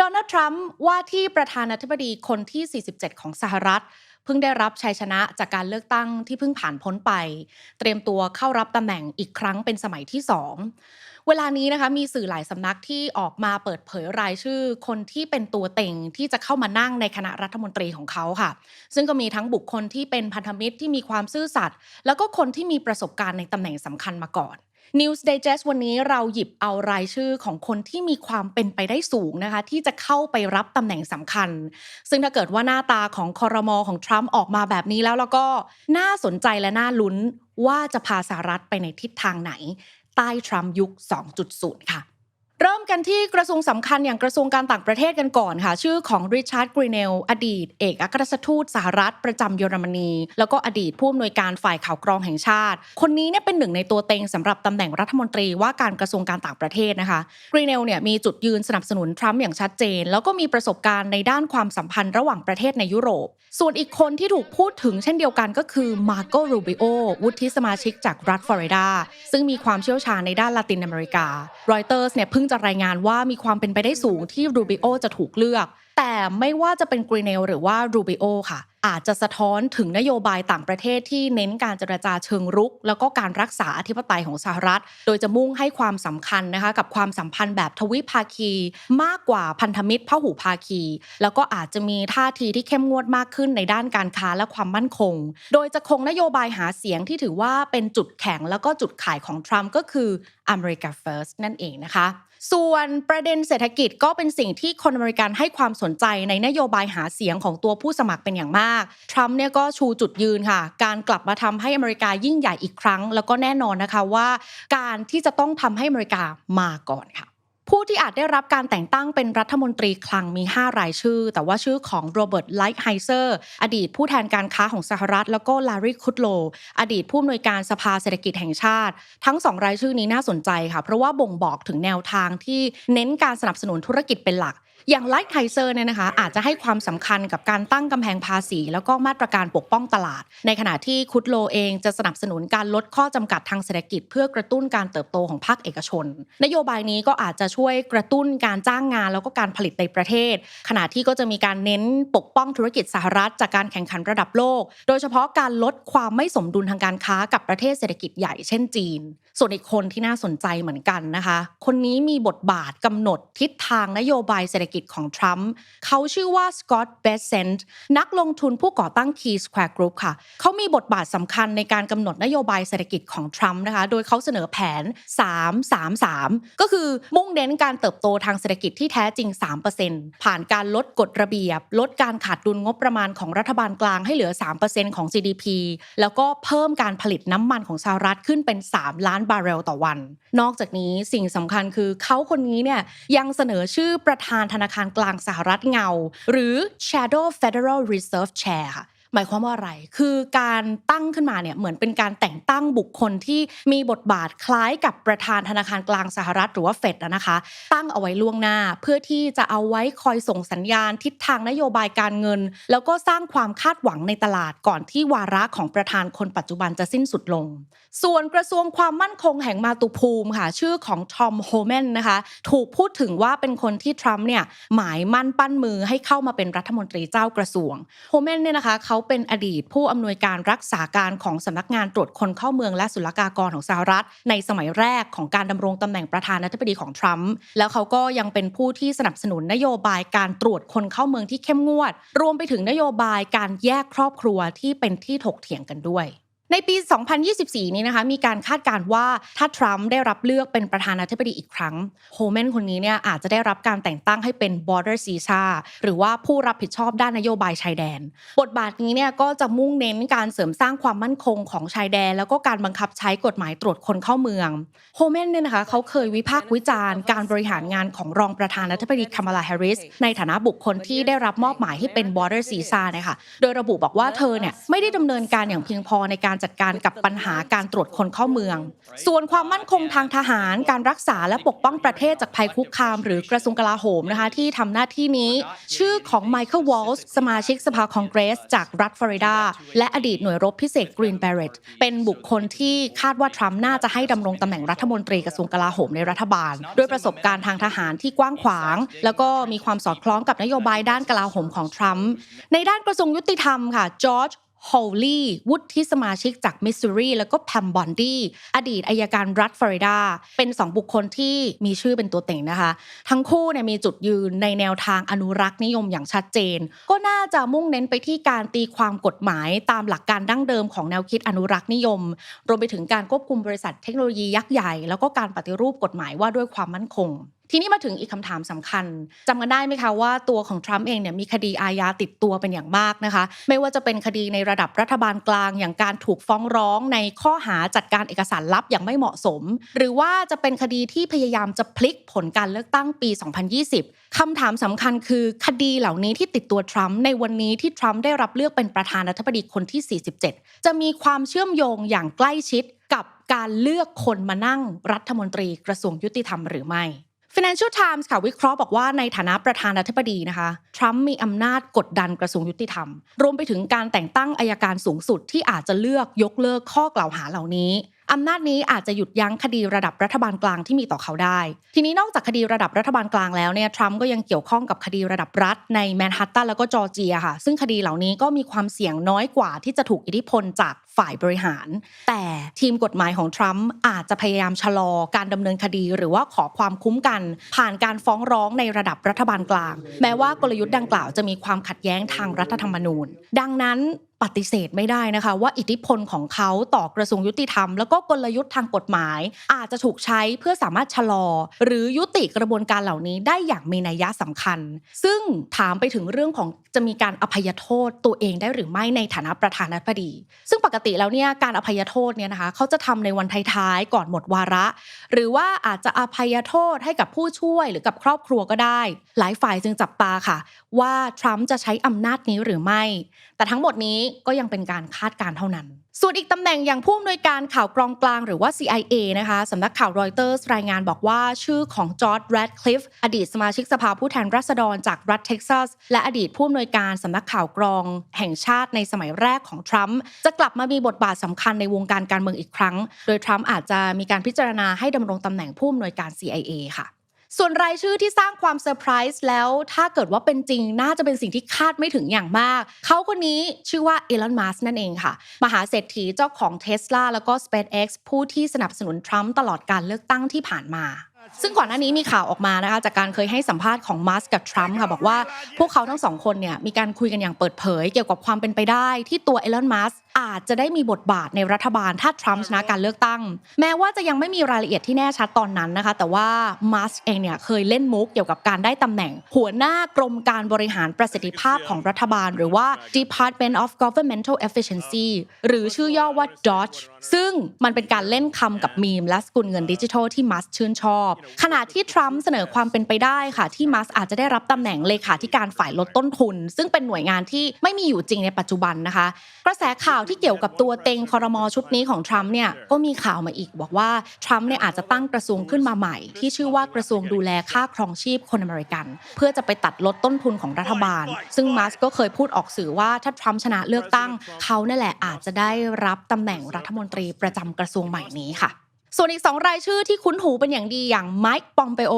โดนัลด์ทรัมป์ว่าที่ประธานาธิบดีคนที่ 47 ของสหรัฐ เพิ่งได้รับชัยชนะจากการเลือกตั้งที่เพิ่งผ่านพ้นไป เตรียมตัวเข้ารับตำแหน่งอีกครั้งเป็นสมัยที่สองเวลานี้นะคะมีสื่อหลายสำนักที่ออกมาเปิดเผยรายชื่อ คนที่เป็นตัวเต็งที่จะเข้ามานั่งในคณะรัฐมนตรีของเขาค่ะ ซึ่งก็มีทั้งบุคคลที่เป็นพันธมิตรที่มีความซื่อสัตย์แล้วก็คนที่มีประสบการณ์ในตำแหน่งสำคัญมาก่อน News Digest วันนี้เราหยิบเอารายชื่อของคนที่มีความเป็นไปได้สูงนะคะ ที่จะเข้าไปรับตำแหน่งสำคัญ ซึ่งถ้าเกิดว่าหน้าตาของคอรมอของทรัมป์ออกมาแบบนี้แล้วแล้วก็น่าสนใจและน่าลุ้นว่าจะพาสหรัฐไปในทิศทางไหน ใต้ทรัมป์ยุค 2.0 ค่ะ เริ่มกันที่กระทรวงสำคัญอย่างกระทรวงการต่างประเทศกันก่อนค่ะ ชื่อของริชาร์ดกรีเนลอดีต เอกอัครราชทูตสหรัฐประจำเยอรมนี แล้วก็อดีตผู้อำนวยการฝ่ายข่าวกรองแห่งชาติ คนนี้เนี่ยเป็นหนึ่งในตัวเต็งสำหรับตำแหน่งรัฐมนตรีว่าการกระทรวงการต่างประเทศนะคะกรีเนลเนี่ยมีจุดยืนสนับสนุนทรัมป์อย่างชัดเจน แล้วก็มีประสบการณ์ในด้านความสัมพันธ์ระหว่างประเทศในยุโรป ส่วนอีกคนที่ถูกพูดถึงเช่นเดียวกันก็คือมาโกรูบิโอวุฒิสมาชิกจากรัฐฟลอริดาซึ่งมีความเชี่ยวชาญในด้านละตินอเมริการอยเตอร์สเนี่ยเพิ่งจะรายงานว่ามีความเป็นไปได้สูงที่รูบิโอจะถูกเลือก แต่ไม่ว่าจะเป็นกรีเนลหรือว่ารูบิโอค่ะ อาจจะสะท้อนถึงนโยบายต่างประเทศที่เน้นการเจรจาเชิงรุก แล้วก็การรักษาอธิปไตยของสหรัฐ โดยจะมุ่งให้ความสำคัญนะคะกับความสัมพันธ์แบบทวิภาคี มากกว่าพันธมิตรพหุภาคี แล้วก็อาจจะมีท่าทีที่เข้มงวดมากขึ้นในด้านการค้าและความมั่นคง โดยจะคงนโยบายหาเสียงที่ถือว่าเป็นจุดแข็งแล้วก็จุดขายของทรัมป์ก็คืออเมริกา First นั่นเองนะคะ ส่วนประเด็นเศรษฐกิจก็เป็นสิ่งที่คนอเมริกันให้ความสนใจในนโยบายหาเสียงของตัวผู้สมัครเป็นอย่างมาก ทรัมป์เนี่ยก็ชูจุดยืนค่ะ การกลับมาทำให้อเมริกายิ่งใหญ่อีกครั้ง แล้วก็แน่นอนนะคะว่า การที่จะต้องทำให้อเมริกามาก่อนค่ะ ผู้ที่อาจได้รับการแต่งตั้งเป็นรัฐมนตรีคลังมี 5 รายชื่อ แต่ว่าชื่อของโรเบิร์ตไลท์ไฮเซอร์อดีตผู้แทนการค้าของสหรัฐ แล้วก็ลารีคุดโล อดีตผู้อำนวยการสภาเศรษฐกิจแห่งชาติ ทั้งสองรายชื่อนี้น่าสนใจค่ะ เพราะว่าบ่งบอกถึงแนวทางที่เน้นการสนับสนุนธุรกิจเป็นหลัก อย่างไลท์ไฮเซอร์เนี่ยนะคะอาจจะให้ความสำคัญกับการตั้งกำแพงภาษี แล้วก็มาตรการปกป้องตลาด ในขณะที่คุดโลเองจะสนับสนุนการลดข้อจำกัดทางเศรษฐกิจ เพื่อกระตุ้นการเติบโตของภาคเอกชน นโยบายนี้ก็อาจจะช่วยกระตุ้นการจ้างงาน แล้วก็การผลิตในประเทศ ขณะที่ก็จะมีการเน้นปกป้องธุรกิจสหรัฐ จากการแข่งขันระดับโลก โดยเฉพาะการลดความไม่สมดุลทางการค้ากับประเทศเศรษฐกิจใหญ่เช่นจีน ส่วนอีกคนที่น่าสนใจเหมือนกันนะคะ คนนี้มีบทบาทกำหนดทิศทางนโยบายเศรษฐกิจของทรัมป์เขาชื่อว่าสกอตต์เบสเซนต์นักลงทุนผู้ก่อตั้ง Key Square Group ค่ะ เขามีบทบาทสำคัญในการกำหนดนโยบายเศรษฐกิจของทรัมป์นะคะ โดยเขาเสนอแผน 333 ก็คือมุ่งเน้นการเติบโตทางเศรษฐกิจที่แท้จริง 3%ผ่านการลดกฎระเบียบ ลดการขาดดุลงบประมาณของรัฐบาลกลางให้เหลือ 3%ของ GDP แล้วก็เพิ่มการผลิตน้ำมันของสหรัฐขึ้นเป็น 3 ล้านบาร์เรลต่อวัน นอกจากนี้สิ่งสำคัญคือเขาคนนี้เนี่ยยังเสนอชื่อประธานธนาคารกลางสหรัฐเงา หรือ Shadow Federal Reserve Chair ค่ะ หมายความว่าอะไร คือการตั้งขึ้นมาเนี่ยเหมือนเป็นการแต่งตั้งบุคคลที่มีบทบาทคล้ายกับประธานธนาคารกลางสหรัฐหรือว่าเฟดนะคะ ตั้งเอาไว้ล่วงหน้าเพื่อที่จะเอาไว้คอยส่งสัญญาณทิศทางนโยบายการเงิน แล้วก็สร้างความคาดหวังในตลาดก่อนที่วาระของประธานคนปัจจุบันจะสิ้นสุดลง ส่วนกระทรวงความมั่นคงแห่งมาตุภูมิค่ะ ชื่อของทอมโฮแมนนะคะ ถูกพูดถึงว่าเป็นคนที่ทรัมป์เนี่ยหมายมั่นปั้นมือให้เข้ามาเป็นรัฐมนตรีเจ้ากระทรวงโฮแมนเนี่ยนะคะเขาเป็นอดีตผู้อำนวยการรักษาการของสำนักงานตรวจคนเข้าเมืองและศุลกากรของสหรัฐ ในสมัยแรกของการดำรงตำแหน่งประธานาธิบดีของทรัมป์แล้วเขาก็ยังเป็นผู้ที่สนับสนุนนโยบายการตรวจคนเข้าเมืองที่เข้มงวด รวมไปถึงนโยบายการแยกครอบครัวที่เป็นที่ถกเถียงกันด้วย ในปี 2024 นี้นะคะมีการคาดการณ์ว่าถ้าทรัมป์ได้รับเลือกเป็นประธานาธิบดีอีกครั้งโฮแมนคนนี้เนี่ยอาจจะได้รับการแต่งตั้งให้เป็น border c i s a หรือว่าผู้รับผิดชอบด้านนโยบายชายแดน บทบาทนี้เนี่ยก็จะมุ่งเน้นการเสริมสร้างความมั่นคงของชายแดน แล้วก็การบังคับใช้กฎหมายตรวจคนเข้าเมืองโฮแมนเนี่ยนะคะเขาเคยวิพากษ์วิจารณ์การบริหารงานของรองประธานาธิบดีคามาลาแฮร์ริสในฐานะบุคคลที่ได้รับมอบหมายให้เป็น border c i s a นะคะโดยระบุบอกว่าเธอเนี่ยไม่ได้ดำเนินการอย่างเพียงพอในการจัดการกับปัญหาการตรวจคนเข้าเมือง ส่วนความมั่นคงทางทหาร การรักษาและปกป้องประเทศจากภัยคุกคาม หรือกระทรวงกลาโหมนะคะที่ทำหน้าที่นี้ ชื่อของไมเคิลวอลส์สมาชิกสภาคองเกรส จากรัฐฟลอริดา และอดีตหน่วยรบพิเศษกรีนแบรตเป็นบุคคลที่คาดว่าทรัมป์น่าจะให้ดำรงตำแหน่งรัฐมนตรีกระทรวงกลาโหมในรัฐบาล ด้วยประสบการณ์ทางทหารที่กว้างขวาง แล้วก็มีความสอดคล้องกับนโยบายด้านกลาโหมของทรัมป์ในด้านกระทรวงยุติธรรมค่ะจอร์จ ฮอลลี่วุฒิสมาชิกจากมิสซูรีแล้วก็แพมบอนดี้อดีตอายการรัฐฟลอริดา เป็นสองบุคคลที่มีชื่อเป็นตัวเต็งนะคะ ทั้งคู่เนี่ยมีจุดยืนในแนวทางอนุรักษ์นิยมอย่างชัดเจน ก็น่าจะมุ่งเน้นไปที่การตีความกฎหมายตามหลักการดั้งเดิมของแนวคิดอนุรักษ์นิยม รวมไปถึงการควบคุมบริษัทเทคโนโลยียักษ์ใหญ่ แล้วก็การปฏิรูปกฎหมายว่าด้วยความมั่นคง ทีนี้มาถึงอีกคำถามสำคัญจำกันได้ไหมคะว่าตัวของทรัมป์เองเนี่ยมีคดีอาญาติดตัวเป็นอย่างมากนะคะ ไม่ว่าจะเป็นคดีในระดับรัฐบาลกลาง อย่างการถูกฟ้องร้องในข้อหาจัดการเอกสารลับอย่างไม่เหมาะสม หรือว่าจะเป็นคดีที่พยายามจะพลิกผลการเลือกตั้งปี 2020คำถามสำคัญคือคดีเหล่านี้ที่ติดตัวทรัมป์ในวันนี้ที่ทรัมป์ได้รับเลือกเป็นประธานาธิบดีคนที่ 47 จะมีความเชื่อมโยงอย่างใกล้ชิดกับการเลือกคนมานั่งรัฐมนตรีกระทรวงยุติธรรมหรือไม่ Financial Times ค่ะวิเคราะห์บอกว่าในฐานะประธานาธิบดีนะคะทรัมป์มีอำนาจกดดันกระทรวงยุติธรรม รวมไปถึงการแต่งตั้งอายการสูงสุดที่อาจจะเลือกยกเลิกข้อกล่าวหาเหล่านี้อำนาจนี้อาจจะหยุดยั้งคดีระดับรัฐบาลกลางที่มีต่อเขาได้ ทีนี้นอกจากคดีระดับรัฐบาลกลางแล้วเนี่ยทรัมป์ก็ยังเกี่ยวข้องกับคดีระดับรัฐในแมนฮัตตันแล้วก็จอร์เจียค่ะ ซึ่งคดีเหล่านี้ก็มีความเสี่ยงน้อยกว่าที่จะถูกอิทธิพลจาก ฝ่ายบริหาร แต่ทีมกฎหมายของทรัมป์อาจจะพยายามชะลอการดำเนินคดี หรือว่าขอความคุ้มกัน ผ่านการฟ้องร้องในระดับรัฐบาลกลาง แม้ว่ากลยุทธ์ดังกล่าวจะมีความขัดแย้งทางรัฐธรรมนูญ ดังนั้นปฏิเสธไม่ได้นะคะว่าอิทธิพลของเขาต่อกระทรวงยุติธรรม แล้วก็กลยุทธ์ทางกฎหมาย อาจจะถูกใช้เพื่อสามารถชะลอ หรือยุติกระบวนการเหล่านี้ได้อย่างมีนัยยะสำคัญ ซึ่งถามไปถึงเรื่องของจะมีการอภัยโทษตัวเองได้หรือไม่ในฐานะประธานาธิบดี ซึ่งปกติแล้วเนี่ยการอภัยโทษเนี่ยนะคะเขาจะทำในวันท้ายๆก่อนหมดวาระ หรือว่าอาจจะอภัยโทษให้กับผู้ช่วยหรือกับครอบครัวก็ได้ หลายฝ่ายจึงจับตาค่ะ ว่าทรัมป์จะใช้อำนาจนี้หรือไม่ แต่ทั้งหมดนี้ก็ยังเป็นการคาดการเท่านั้น ส่วนอีกตำแหน่งอย่างผู้อำนวยการข่าวกรองกลางหรือว่า CIA นะคะสำนักข่าวรอยเตอร์สรายงานบอกว่า ชื่อของจอร์ดแรดคลิฟอดีตสมาชิกสภาผู้แทนราษฎรจากรัฐเท็กซัส และอดีตผู้อำนวยการสำนักข่าวกรองแห่งชาติในสมัยแรกของทรัมป์จะกลับมามีบทบาทสำคัญในวงการการเมืองอีกครั้ง โดยทรัมป์อาจจะมีการพิจารณาให้ดำรงตำแหน่งผู้อำนวยการ CIA ค่ะ ส่วนรายชื่อที่สร้างความเซอร์ไพรส์แล้วถ้าเกิดว่าเป็นจริงน่าจะเป็นสิ่งที่คาดไม่ถึงอย่างมาก เขาคนนี้ชื่อว่าอีลอนมัสนั่นเองค่ะ มหาเศรษฐีเจ้าของ Tesla แล้วก็ SpaceX ผู้ที่สนับสนุนทรัมป์ตลอดการเลือกตั้งที่ผ่านมาซึ่งก่อนหน้านี้มีข่าวออกมานะคะจากการเคยให้สัมภาษณ์ของมัสกับทรัมป์ค่ะบอกว่าพวกเขาทั้งสองคนเนี่ยมีการคุยกันอย่างเปิดเผย เกี่ยวกับความเป็นไปได้ที่ตัวเอลอนมัส อาจจะได้มีบทบาทในรัฐบาลถ้าทรัมป์ชนะการเลือกตั้ง แม้ว่าจะยังไม่มีรายละเอียดที่แน่ชัดตอนนั้นนะคะ แต่ว่ามัสเองเนี่ยเคยเล่นมุกเกี่ยวกับการได้ตำแหน่ง หัวหน้ากรมการบริหารประสิทธิภาพของรัฐบาล หรือว่า Department of Governmental Efficiency หรือชื่อย่อว่า DOGE ซึ่งมันเป็นการเล่นคำกับมีมและสกุลเงินดิจิทัลที่มัสชื่นชอบ ขณะที่ทรัมป์เสนอความเป็นไปได้ค่ะ ที่มัสอาจจะได้รับตำแหน่งเลขาธิการฝ่ายลดต้นทุน ซึ่งเป็นหน่วยงานที่ไม่มีอยู่จริงในปัจจุบันนะคะ กระแสข่าวที่เกี่ยวกับตัวเต็งคอรมอชุดนี้ของทรัมป์เนี่ยก็มีข่าวมาอีกบอกว่าทรัมป์เนี่ยอาจจะตั้งกระทรวงขึ้นมาใหม่ ที่ชื่อว่ากระทรวงดูแลค่าครองชีพคนอเมริกัน เพื่อจะไปตัดลดต้นทุนของรัฐบาล ซึ่งมัสก็เคยพูดออกสื่อว่าถ้าทรัมป์ชนะเลือกตั้ง เขาเนี่ยแหละอาจจะได้รับตำแหน่งรัฐมนตรีประจำกระทรวงใหม่นี้ค่ะ ส่วนอีกสองรายชื่อที่คุ้นหูเป็นอย่างดีอย่างไมค์ปอมเปโอ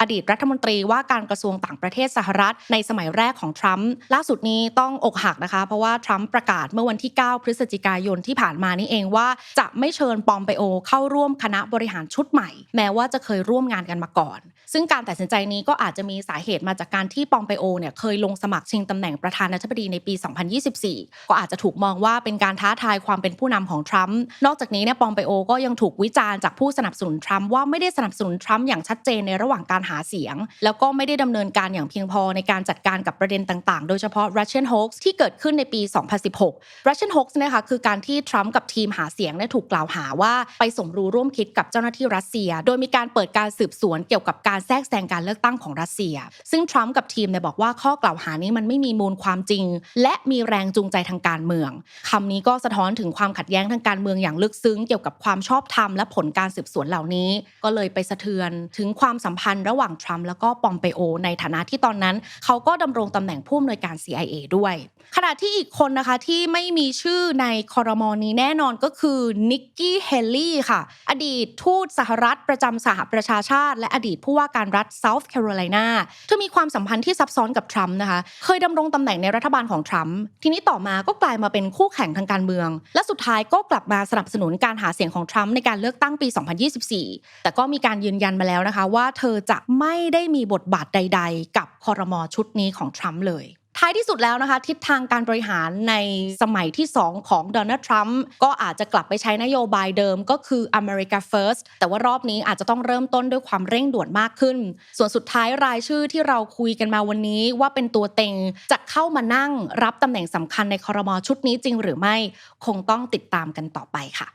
อดีตรัฐมนตรีว่าการกระทรวงต่างประเทศสหรัฐ ในสมัยแรกของทรัมป์ล่าสุดนี้ต้องอกหักนะคะ เพราะว่าทรัมป์ประกาศเมื่อวันที่ 9 พฤศจิกายนที่ผ่านมานี่เองว่า จะไม่เชิญปอมเปโอ เข้าร่วมคณะบริหารชุดใหม่ แม้ว่าจะเคยร่วมงานกันมาก่อน ซึ่งการตัดสินใจนี้ก็อาจจะมีสาเหตุมาจากการที่ปอมเปโอเนี่ยเคยลงสมัครชิงตำแหน่งประธานาธิบดีในปี 2024 ก็อาจจะถูกมองว่าเป็นการท้าทายความเป็นผู้นำของทรัมป์นอกจากนี้เนี่ยปอมเปโอก็ยังถูกวิจารณ์การจากผู้สนับสนุนทรัมป์ว่าไม่ได้สนับสนุนทรัมป์อย่างชัดเจนในระหว่างการหาเสียง แล้วก็ไม่ได้ดำเนินการอย่างเพียงพอในการจัดการกับประเด็นต่างๆ โดยเฉพาะ Russian hoax ที่เกิดขึ้นในปี 2016 Russian hoax นะคะคือการที่ทรัมป์กับทีมหาเสียงเนี่ยถูกกล่าวหาว่าไปสมรู้ร่วมคิดกับเจ้าหน้าที่รัสเซีย โดยมีการเปิดการสืบสวนเกี่ยวกับการแทรกแซงการเลือกตั้งของรัสเซีย ซึ่งทรัมป์กับทีมเนี่ยบอกว่าข้อกล่าวหานี้มันไม่มีมูลความจริง และมีแรงจูงใจทางการเมืองคำนี้ก็สะท้อนถึงความขัดแย้งทางการเมืองอย่างลึกซึ้งเกี่ยวกับความชอบธรรมและผลการสืบสวนเหล่านี้ ก็เลยไปสะเทือนถึงความสัมพันธ์ระหว่างทรัมป์แล้วก็ปอมเปโอ ในฐานะที่ตอนนั้น เขาก็ดำรงตำแหน่งผู้อำนวยการ CIA ด้วย ขณะที่อีกคนนะคะที่ไม่มีชื่อในคอรมอนี้แน่นอนก็คือนิกกี้เฮลลี่ค่ะ อดีตทูตสหรัฐประจำสหประชาชาติ และอดีตผู้ว่าการรัฐเซาท์แคโรไลนาเธอมีความสัมพันธ์ที่ซับซ้อนกับทรัมป์นะคะเคยดำรงตำแหน่งในรัฐบาลของทรัมป์ทีนี้ต่อมาก็กลายมาเป็นคู่แข่งทางการเมือง และสุดท้ายก็กลับมาสนับสนุนการหาเสียงของทรัมป์ในการเลือกตั้งงปี 2024 แต่ก็มีการยืนยันมาแล้วนะคะ ว่าเธอจะไม่ได้มีบทบาทใด ๆ กับคอรมอชุดนี้ของทรัมป์เลยท้ายที่สุดแล้วนะคะทิศทางการบริหารในสมัยที่ 2 ของโดนัลด์ทรัมป์ก็อาจจะกลับไปใช้นโยบายเดิมก็คือ America First แต่ว่ารอบนี้อาจจะต้องเริ่มต้นด้วยความเร่งด่วนมากขึ้น ส่วนสุดท้ายรายชื่อที่เราคุยกันมาวันนี้ว่าเป็นตัวเต็งจะเข้ามานั่งรับตำแหน่งสำคัญในคอรมอชุดนี้จริงหรือไม่ คงต้องติดตามกันต่อไปค่ะ